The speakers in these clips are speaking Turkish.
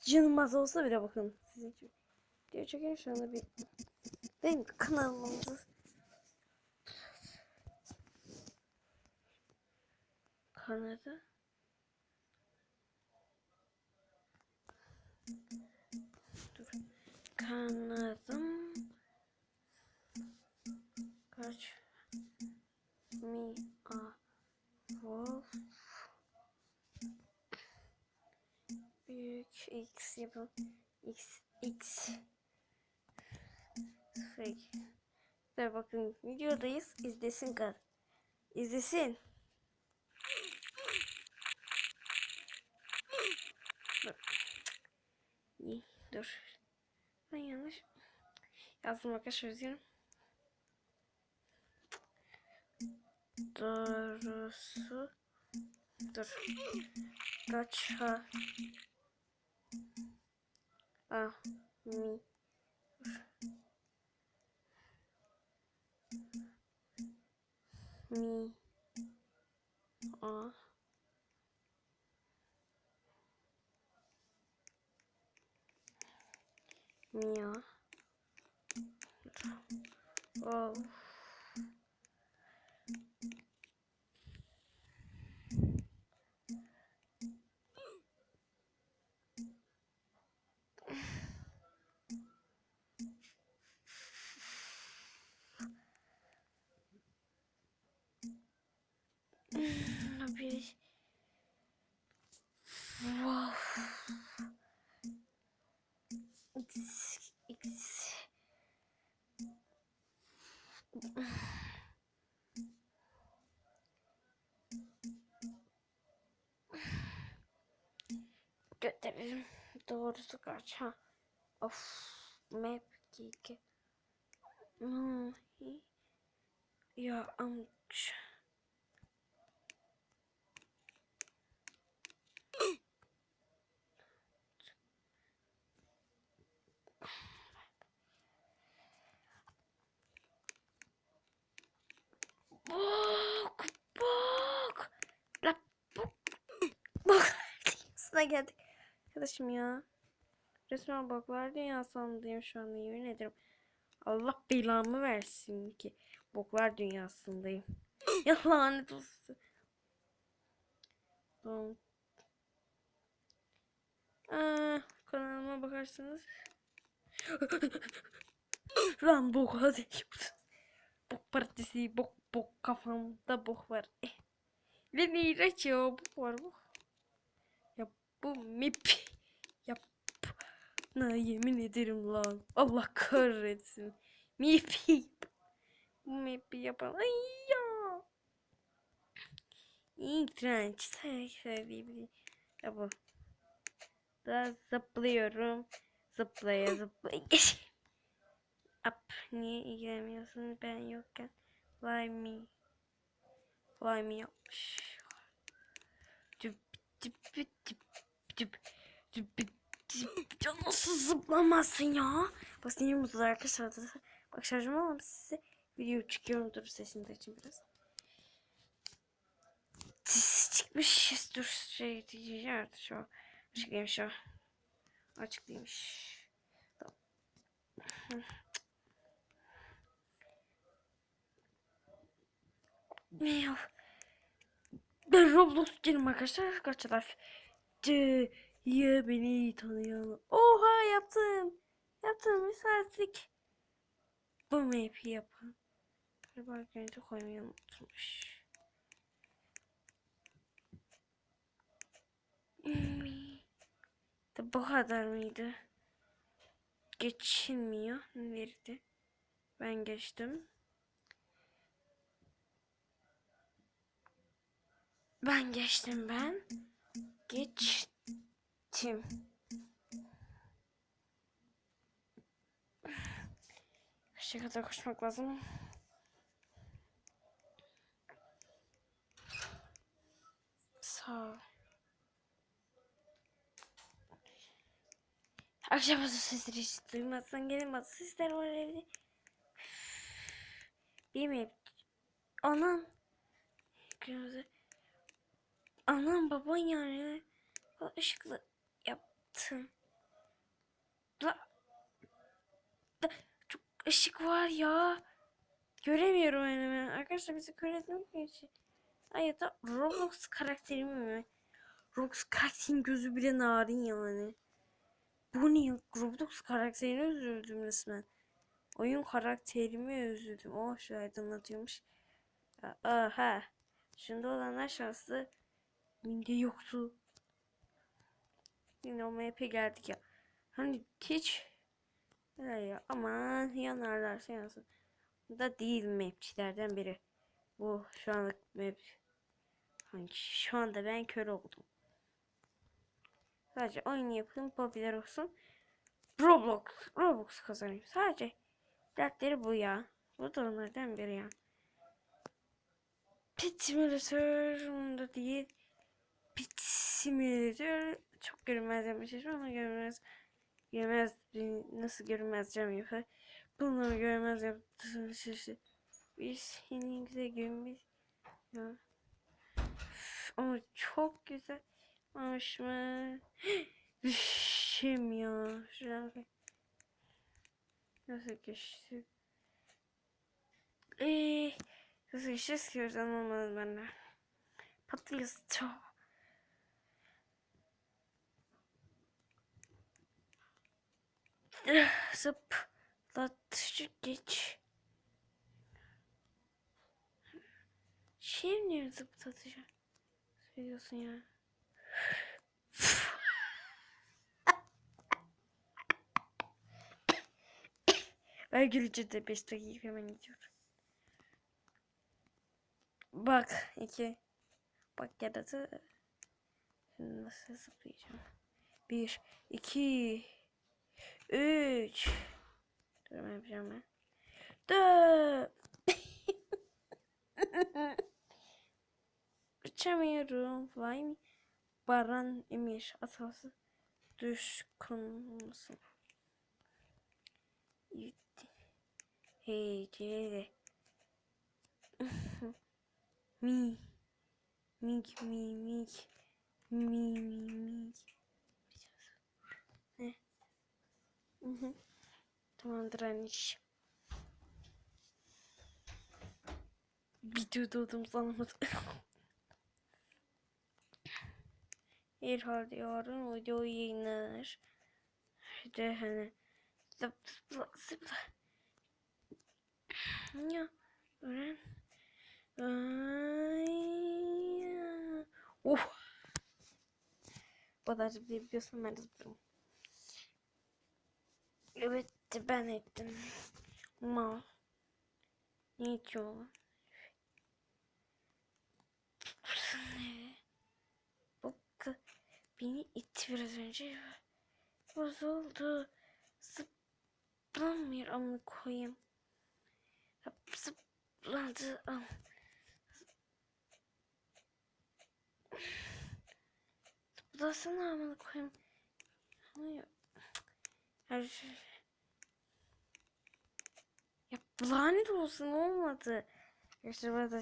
canım az olsa bile bakın. Sizin için. Diyor çekelim şu bir. Benim kanalımda. Kanada. Dur. Kanadım. Kaç mi a wolf büyük x yapalım x x. Sıfır Dur bakın videodayız. İzlesin kız. İzlesin. İyi, dur. Ben yanlış yazdım arkadaşlar özgürüm doğrusu dur kaça a mi mi a mia oh bir wow X, X. Götürelim. Doğrusu kaç ha. Of. Map geek. Hmm. Ya amca. Bak bak. La bak. Bak. Dünyasına geldik. Arkadaşım ya. Resmen boklar dünyasındayım şu anda yemin ederim. Allah belamı versin ki boklar dünyasındayım. ya lanet olsun. Tamam. Aa, kanalıma bakarsanız. Lan bok hadi. Bok partisi, bok bok kafamda bok var. Eh. Lan iğrenç ya bok var bok. Bu mip. Ya na yemin ederim lan. Allah kahretsin. Mipi. Bu mipi yapan. Ay ya. İğrenç. Sevdiğim Ya bu. Da zıplıyorum. Zıplaya zıplaya. Up. Niye ilgilenmiyorsun ben yokken? Fly me. Fly me yapmış. Tüp tüp tüp tüp tüp tüp Ya nasıl zıplamazsın ya? Bak sinir mutlu arkadaşlar. Bak şarjım ama size video çıkıyorum. Dur sesini de açayım biraz. Ses çıkmış. Dur şey diyeceğim şu şu an. Açıklayaymış. Tamam. Meow. Ben Roblox değilim arkadaşlar. Arkadaşlar. C ya beni tanıyan. Oha yaptım. Yaptım bir saatlik. Bu map'i yapan. Galiba görüntü koymayı unutmuş. Hmm. De bu kadar mıydı? Geçilmiyor. Nerede? Ben geçtim. Ben geçtim ben. Geçtim. Kaça kadar koşmak lazım? Sağ ol. Akşam bazı sesleri hiç duymazsan gelin bazı sesler var evde. Mi? Anam. Kırmızı. Anam baban yani. Işıklı yaptım. La. Da, çok ışık var ya. Göremiyorum önümü. Arkadaşlar bizi kör etmek için. Ay ya da Roblox karakterimi mi? Roblox karakterin gözü bile narin yani. Bu ne? Roblox karakterini üzüldüm resmen. Oyun karakterimi üzüldüm. Oh şu aydınlatıyormuş. Aha. Şimdi olanlar şanslı. Minde yoktu. Yine o map'e geldik ya. Hani hiç öyle ya aman yanarlarsa yansın. Bu da değil mapçilerden biri. Bu şu anlık map. Hani şu anda ben kör oldum. Sadece oyun yapayım popüler olsun. Roblox. Roblox kazanayım. Sadece dertleri bu ya. Bu da onlardan biri ya. Pit Simulator onda değil. Simulator çok görünmez yapmış ama görünmez. Görünmez nasıl görünmez cam yapar. Bunları görünmez yaptığını şaşı. Biz yine güzel görünmez. Ya. Ama çok güzel olmuş mu? Düşüm ya. Şuradan. Nasıl geçti? Eee. Nasıl geçeceğiz ki oradan olmaz bende. Patates çok. Zıplatıcı geç. Şey mi zıplatıcı? Söylüyorsun ya. Ben gülücü de 5 dakika hemen gidiyorum. Bak iki. Bak yaradı. Şimdi nasıl zıplayacağım? Bir, iki, üç. Dur ben yapacağım ben. Dört. Uçamıyorum. Fly me. Baran Emir atası. Düşkün musun? Hey Cere. mi. Mik mi mik. Mi mi mik. Ne? Hı hı. Tamamdır anneş. Video doğdum sanmadım. Herhalde yarın video yayınlanır. İşte hani zıp zıpla zıpla. Ya öğren. Ay, ya. Oh. O da zıplayabiliyorsun ben de zıplarım. Evet ben ettim. Mal. Ne içiyorlar? Ne? Bu kız beni itti biraz önce. Bozuldu. Zıplamıyor ama koyayım. Zıpladı. Am. Zıplasana amına koyayım. Hayır. Her şey. Lanet olsun olmadı. İşte burada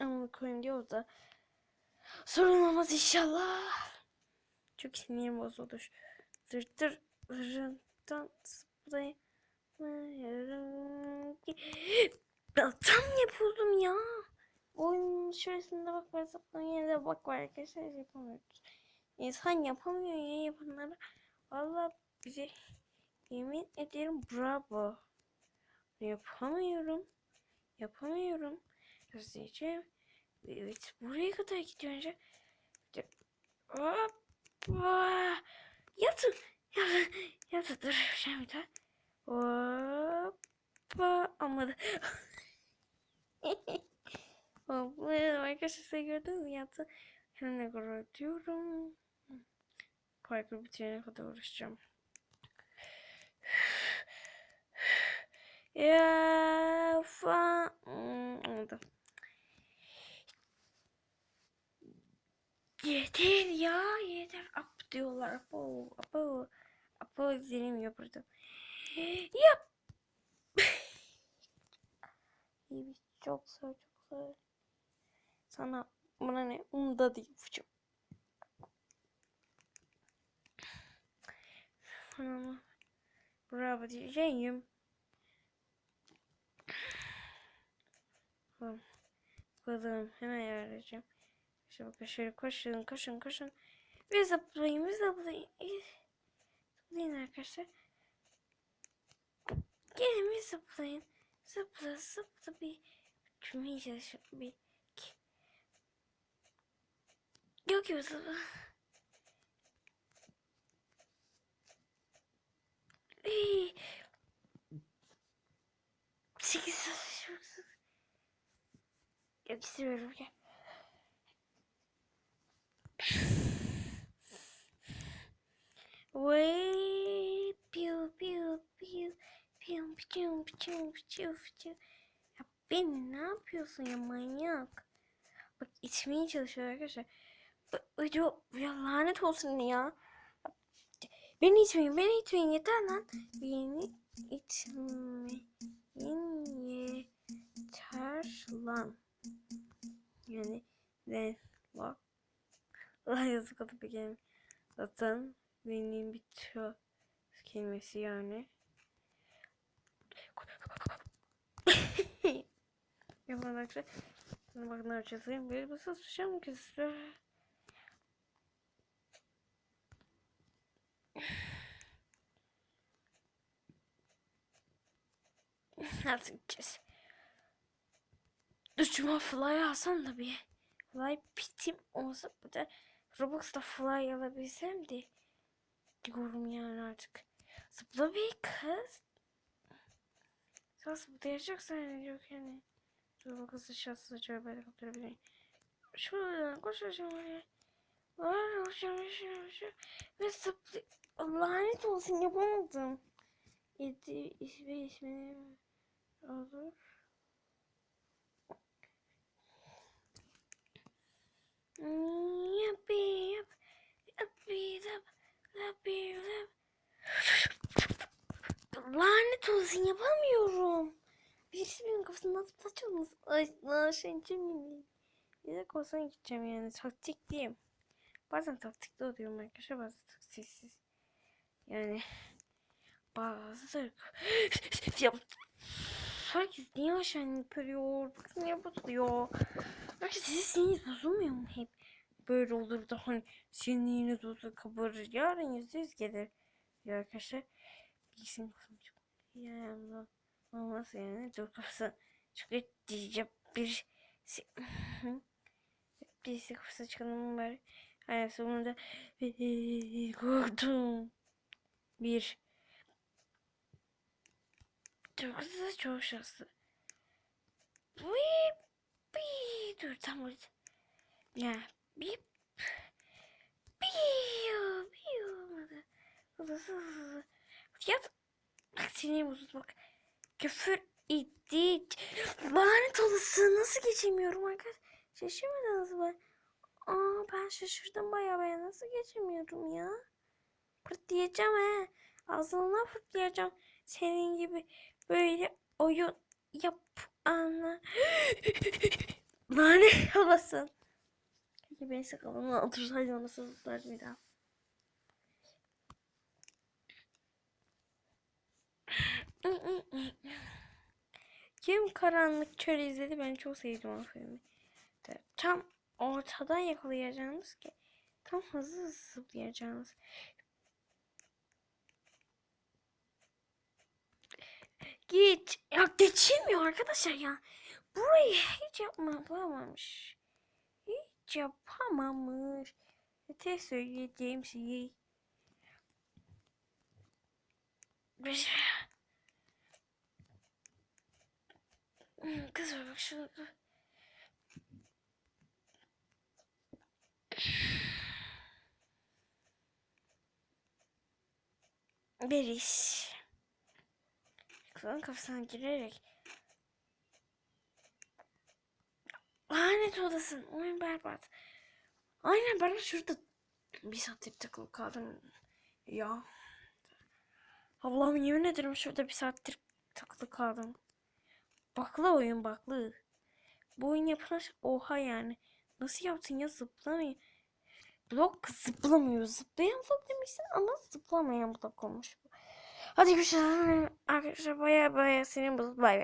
amına koyayım diyor da. Sorun olmaz inşallah. Çok sinirim bozuldu. Zırtır zırından zıplayayım. Ben tam yapıyordum ya. Oyunun şurasında bak var zıplayan yerde bak var arkadaşlar yapamıyoruz. İnsan yapamıyor ya yapanları. Valla bize yemin ederim bravo. Yapamıyorum. Yapamıyorum. Göstereceğim. Evet buraya kadar gidiyor önce. Hoppa. Yaptım. Yaptım. Yaptım. Dur. Şey bir daha. Hoppa. Olmadı. Hoppa. Arkadaşlar gördünüz mü? Yaptı. Şimdi gurur diyorum. Parkur bitirene kadar uğraşacağım. Ya fa Hmm, oldu. Yeter ya yeter. Up diyorlar. Apo apo. Apo izlenim yapırdım. Yap. İyi çok zor çok zor. Sana buna ne? Umda değil uçum. Bravo diyeceğim. Tamam. Bakalım hemen ayarlayacağım. İşte bakın şöyle koşun koşun koşun. Ve zıplayın ve zıplayın. Zıplayın arkadaşlar. Gelin bir zıplayın. Zıpla zıpla bir. Uçmaya çalışın bir. Yok yok zıpla. Sekiz. Yok istemiyorum gel. Vay piu piu piu piu piu piu piu piu Ya ben ne yapıyorsun ya manyak? Bak içmeye çalışıyor arkadaşlar. Bak, Ya, lanet olsun ya. Beni itmeyin, beni itmeyin yeter lan. Beni itmeyin yeter lan. Yani ne bak. Allah yazık adı bir kelime. Zaten benim bitiyor kelimesi yani. Yapın arkadaşlar. Şimdi bakın. Böyle bir susacağım ki size. Artık gideceğiz. Düşüme fly alsam da bir. Fly pitim olsa bu da Robux'ta fly alabilsem de diyorum yani artık. Zıpla bir kız. Sen zıplayacaksan yani yok yani. Dur bu kızı şanslı böyle kaptırabilirim. Şuradan koşacağım oraya. Var koşacağım koşacağım Ve zıplı... Lanet olsun yapamadım. Yedi ismi ismini olur. Yapı yap. Yapı yap. Yapı yap. Lanet olsun yapamıyorum. Birisi benim kafasından saçılmış. Ay lan şey. Bir de korsan gideceğim yani taktikliyim. Bazen taktikli oluyorum arkadaşlar bazen taktiksiz. Yani bazı da ya herkes niye aşağı yapıyor? Niye bozuluyor? Herkes sizin sinir bozulmuyor mu hep? Böyle olur da hani siniriniz bozulur kabarır. Yarın yüzde yüz gelir. Ya arkadaşlar kafam çok yani olmaz yani dur kafası çok diyeceğim bir birisi kafası çıkalım var. Hayır sonunda korktum. Bir çok kızı çok şanslı. Bip, bip. Dur tam orada. Ya bip. Biu, biu. olmadı. Hızlı hızlı. Ya bak seni bozuldu bak. Küfür etti. Lanet olası nasıl geçemiyorum arkadaş. Şaşırmadınız mı? Aa ben şaşırdım bayağı ben nasıl geçemiyorum ya. Fırtlayacağım he. Ağzına fırtlayacağım. Senin gibi böyle oyun yap anla. Lanet olasın. Peki ben sakalımla otursaydım nasıl tutardım bir. Kim Karanlık Çöl izledi ben çok sevdim o filmi. Tam ortadan yakalayacağınız ki tam hızlı hızlı zıplayacağınız. Git. Ya geçilmiyor arkadaşlar ya. Burayı hiç yapmamış. Hiç yapamamış. Tek söyleyeceğim şey. Kız bak şunu. Beriş. Kızın kafasına girerek. Lanet odasın. Oyun berbat. Aynen ben şurada bir saattir takılı kaldım. Ya. Allah'ım yemin ederim şurada bir saattir takılı kaldım. Baklı oyun baklı. Bu oyun yapılan oha yani. Nasıl yaptın ya zıplamayın. Blok zıplamıyor. Zıplayan blok demişsin ama zıplamayan blok olmuş. Hadi görüşürüz. Arkadaşlar baya baya sinir bozuldu. Bay bay.